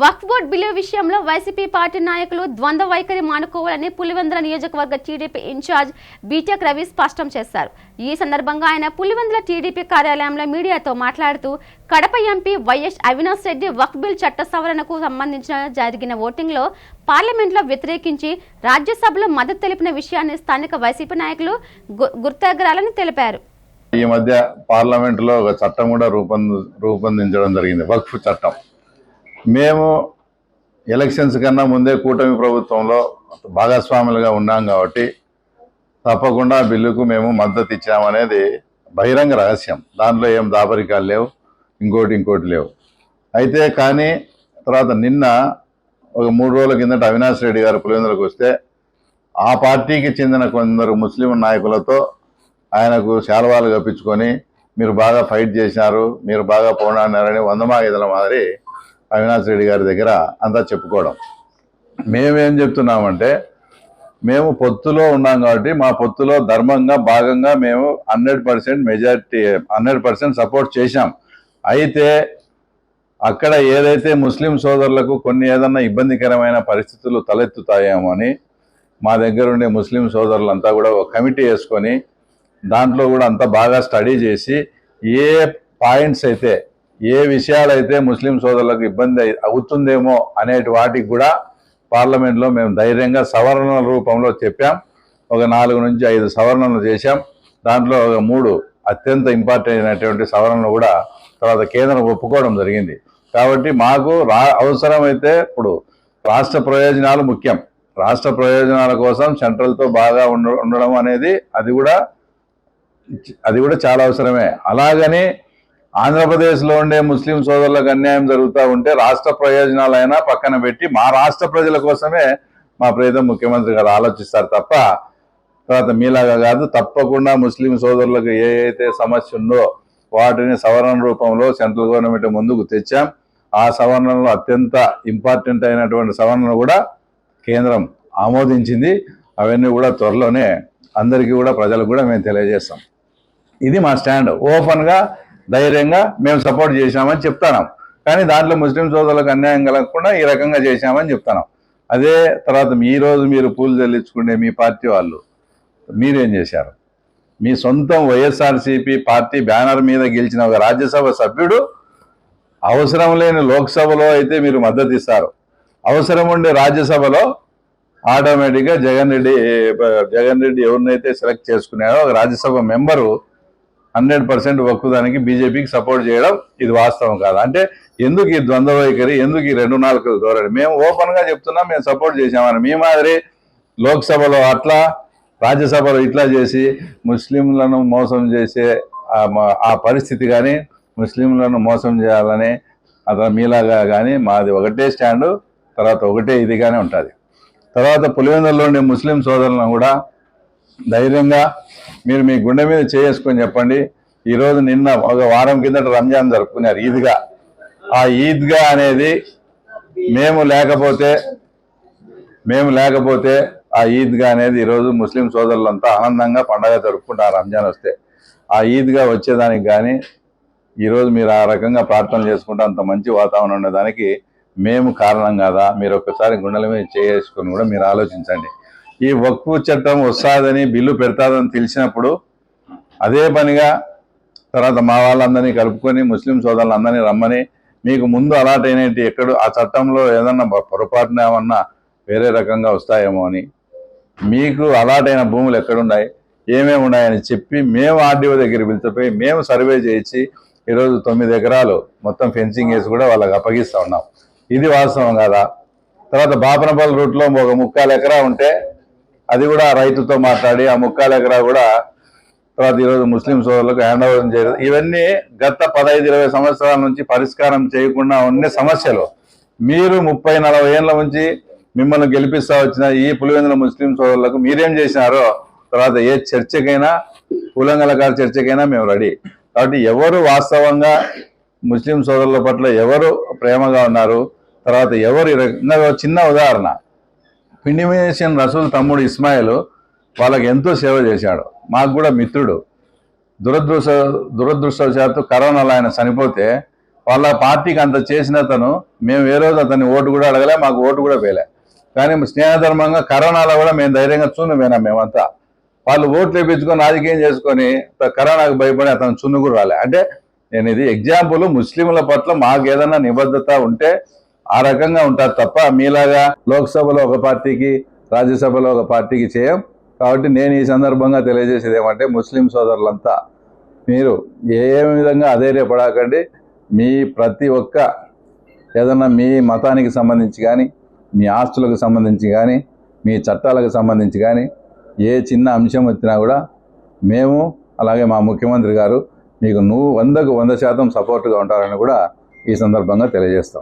వక్ఫ్ board bill విషయంలో YCP party నాయకులు ద్వంద్వ వైఖరి మానుకోవాలని పులివెందుల నియోజకవర్గ టీడీపీ ఇన్ఛార్జ్ బీటెక్ రవి స్పష్టం చేశారు. ఈ సందర్భంగా ఆయన పులివెందుల టీడీపీ కార్యాలయంలో మీడియాతో మాట్లాడుతూ Kadapa MP YS Avinash Reddy Waqf bill చట్ట సవరణకు సంబంధించిన జరిగిన ఓటింగ్లో పార్లమెంట్లో వ్యతిరేకించి రాజ్యసభలో మద్దతు తెలిపిన విషయాన్ని స్థానిక వైసీపీ నాయకులు గుర్తెగరాలని తెలిపారు. ఈ మధ్య పార్లమెంట్లో ఒక చట్టం కూడా రూపొంది రూపొందించడం జరిగింది వక్ఫ్ చట్టం. మేము ఎలక్షన్స్ కన్నా ముందే కూటమి ప్రభుత్వంలో భాగస్వాములుగా ఉన్నాం కాబట్టి తప్పకుండా బిల్లుకు మేము మద్దతు ఇచ్చామనేది బహిరంగ రహస్యం. దాంట్లో ఏం దాపరికాలు లేవు ఇంకోటి ఇంకోటి లేవు. అయితే కానీ తర్వాత నిన్న ఒక మూడు రోజుల కిందట అవినాష్ రెడ్డి గారు పులివెందులకు వస్తే ఆ పార్టీకి చెందిన కొందరు ముస్లిం నాయకులతో ఆయనకు శాలవాలు కప్పించుకొని మీరు బాగా ఫైట్ చేశారు మీరు బాగా పోనారని వందమాగిదల మాదిరి అవినాష్ రెడ్డి గారి దగ్గర అంతా చెప్పుకోవడం. మేమేం చెప్తున్నామంటే మేము పొత్తులో ఉన్నాం కాబట్టి మా పొత్తులో ధర్మంగా భాగంగా మేము hundred percent majority hundred percent support చేశాం. అయితే అక్కడ ఏదైతే ముస్లిం సోదరులకు కొన్ని ఏదన్నా ఇబ్బందికరమైన పరిస్థితులు తలెత్తుతాయేమో అని మా దగ్గర ఉండే ముస్లిం సోదరులంతా కూడా ఒక కమిటీ వేసుకొని దాంట్లో కూడా అంత బాగా స్టడీ చేసి ఏ పాయింట్స్ అయితే ఏ విషయాలైతే ముస్లిం సోదరులకు ఇబ్బంది అవుతుందేమో అనేటి వాటికి కూడా పార్లమెంట్లో మేము ధైర్యంగా సవరణల రూపంలో చెప్పాం. ఒక నాలుగు నుంచి ఐదు సవరణలు చేశాం. దాంట్లో ఒక మూడు అత్యంత ఇంపార్టెంట్ అయినటువంటి సవరణలు కూడా తర్వాత కేంద్రం ఒప్పుకోవడం జరిగింది. కాబట్టి మాకు రా అవసరమైతే ఇప్పుడు రాష్ట్ర ప్రయోజనాలు ముఖ్యం. రాష్ట్ర ప్రయోజనాల కోసం సెంట్రల్తో బాగా ఉండ ఉండడం అనేది అది కూడా అది కూడా చాలా అవసరమే. అలాగని ఆంధ్రప్రదేశ్లో ఉండే ముస్లిం సోదరులకు అన్యాయం జరుగుతూ ఉంటే రాష్ట్ర ప్రయోజనాలైనా పక్కన పెట్టి మా రాష్ట్ర ప్రజల కోసమే మా ప్రియతమ ముఖ్యమంత్రి గారు ఆలోచిస్తారు తప్ప తర్వాత మీలాగా కాదు తప్పకుండా ముస్లిం సోదరులకు ఏ అయితే సమస్య ఉందో వాటిని సవరణ రూపంలో సెంట్రల్ గవర్నమెంట్ ముందుకు తెచ్చాం. ఆ సవరణలో అత్యంత ఇంపార్టెంట్ అయినటువంటి సవరణలు కూడా కేంద్రం ఆమోదించింది. అవన్నీ కూడా త్వరలోనే అందరికీ కూడా ప్రజలకు కూడా మేము తెలియజేస్తాం. ఇది మా స్టాండ్. ఓపెన్గా ధైర్యంగా మేము సపోర్ట్ చేశామని చెప్తున్నాం కానీ దాంట్లో ముస్లిం సోదరులకు అన్యాయం కలగకుండా ఈ రకంగా చేశామని చెప్తున్నాం అదే తర్వాత ఈ రోజు మీరు పూలు చెల్లించుకునే మీ పార్టీ వాళ్ళు మీరేం చేశారు? మీ సొంతం వైఎస్ఆర్సీపీ పార్టీ బ్యానర్ మీద గెలిచిన ఒక రాజ్యసభ సభ్యుడు అవసరం లేని లోక్సభలో అయితే మీరు మద్దతు ఇస్తారు. అవసరం ఉండే రాజ్యసభలో ఆటోమేటిక్గా జగన్ రెడ్డి జగన్ రెడ్డి ఎవరినైతే సెలెక్ట్ చేసుకున్నారో ఒక రాజ్యసభ మెంబరు హండ్రెడ్ పర్సెంట్ ఒక్కదానికి బీజేపీకి సపోర్ట్ చేయడం ఇది వాస్తవం కాదు. అంటే ఎందుకు ఈ ద్వంద్వ వైఖరి ఎందుకు ఈ రెండు నాలుగు ధోరణి మేము ఓపెన్గా చెప్తున్నాం మేము సపోర్ట్ చేసామని మీ మాదిరి లోక్సభలో అట్లా రాజ్యసభలో ఇట్లా చేసి ముస్లింలను మోసం చేసే ఆ ఆ పరిస్థితి కానీ ముస్లింలను మోసం చేయాలని అతను మీలాగా కానీ మాది ఒకటే స్టాండు తర్వాత ఒకటే ఇదిగానే ఉంటుంది. తర్వాత పులివెందుల్లో ఉండే ముస్లిం సోదరులను కూడా ధైర్యంగా మీరు మీ గుండె మీద చేసుకొని చెప్పండి. ఈరోజు నిన్న ఒక వారం కిందట రంజాన్ జరుపుకున్నారు ఈద్గా. ఆ ఈద్గా అనేది మేము లేకపోతే మేము లేకపోతే ఆ ఈద్గా అనేది ఈరోజు ముస్లిం సోదరులంతా ఆనందంగా పండగ జరుపుకుంటారు రంజాన్ వస్తే. ఆ ఈద్గా వచ్చేదానికి కానీ ఈరోజు మీరు ఆ రకంగా ప్రార్థన చేసుకుంటే అంత మంచి వాతావరణం ఉండేదానికి మేము కారణం కాదా? మీరు ఒక్కసారి గుండెల మీద చేసుకొని కూడా మీరు ఆలోచించండి. ఈ వక్ఫ్ చట్టం వస్తాదని బిల్లు పెడతాదని తెలిసినప్పుడు అదే పనిగా తర్వాత మా వాళ్ళందరినీ కలుపుకొని ముస్లిం సోదరులందరినీ రమ్మని మీకు ముందు అలాట్ అయినట్టు ఎక్కడ ఆ చట్టంలో ఏదన్నా పొరపాటున ఏమన్నా వేరే రకంగా వస్తాయేమో అని. మీకు అలాట్ అయిన భూములు ఎక్కడున్నాయి? ఏమేమి ఉన్నాయని చెప్పి మేము ఆర్డీఓ దగ్గర పిలిచిపోయి మేము సర్వే చేయించి ఈరోజు తొమ్మిది ఎకరాలు మొత్తం ఫెన్సింగ్ వేసి కూడా వాళ్ళకి అప్పగిస్తూ ఉన్నాం. ఇది వాస్తవం కదా? తర్వాత బాపనపల్లి రూట్లో ఒక ముక్కాలు ఎకరా ఉంటే అది కూడా రైతుతో మాట్లాడి ఆ ముక్కాల ఎకరా కూడా తర్వాత ఈరోజు ముస్లిం సోదరులకు హ్యాండ్ ఓవర్ చేయడం. ఇవన్నీ గత పదహైదు ఇరవై సంవత్సరాల నుంచి పరిష్కారం చేయకుండా ఉన్న సమస్యలు. మీరు ముప్పై నలభై ఏళ్ళ నుంచి మిమ్మల్ని గెలిపిస్తా వచ్చిన ఈ పులివెందుల ముస్లిం సోదరులకు మీరేం చేసినారో తర్వాత ఏ చర్చకైనా కులంగలకాల చర్చకైనా మేము రెడీ. కాబట్టి ఎవరు వాస్తవంగా ముస్లిం సోదరుల పట్ల ఎవరు ప్రేమగా ఉన్నారు తర్వాత ఎవరు చిన్న ఉదాహరణ. పిండిమేషన్ రసూల్ తమ్ముడు ఇస్మాయిల్ వాళ్ళకి ఎంతో సేవ చేశాడు. మాకు కూడా మిత్రుడు. దురదృష్ట దురదృష్టవశాత్తు కరోనాలో ఆయన చనిపోతే వాళ్ళ పార్టీకి అంత చేసిన అతను మేము ఏ రోజు అతన్ని ఓటు కూడా అడగలే మాకు ఓటు కూడా వేయలే. కానీ స్నేహధర్మంగా కరోనాలో కూడా మేము ధైర్యంగా చూను పోయినాం మేమంతా. వాళ్ళు ఓట్లు వేయించుకొని రాజకీయం చేసుకొని కరోనాకు భయపడి అతను చున్ను కూడా రాలే. అంటే నేను ఇది ఎగ్జాంపుల్ ముస్లింల పట్ల మాకు ఏదైనా నిబద్ధత ఉంటే ఆ రకంగా ఉంటారు తప్ప మీలాగా లోక్సభలో ఒక పార్టీకి రాజ్యసభలో ఒక పార్టీకి చేయం. కాబట్టి నేను ఈ సందర్భంగా తెలియజేసేది ఏమంటే ముస్లిం సోదరులంతా మీరు ఏ విధంగా అధైర్యపడకండి. మీ ప్రతి ఒక్క ఏదన్నా మీ మతానికి సంబంధించి కానీ మీ ఆస్తులకు సంబంధించి కానీ మీ చట్టాలకు సంబంధించి కానీ ఏ చిన్న అంశం వచ్చినా కూడా మేము అలాగే మా ముఖ్యమంత్రి గారు మీకు నువ్వు వందకు వంద శాతం సపోర్ట్గా ఉంటారని కూడా ఈ సందర్భంగా తెలియజేస్తాం.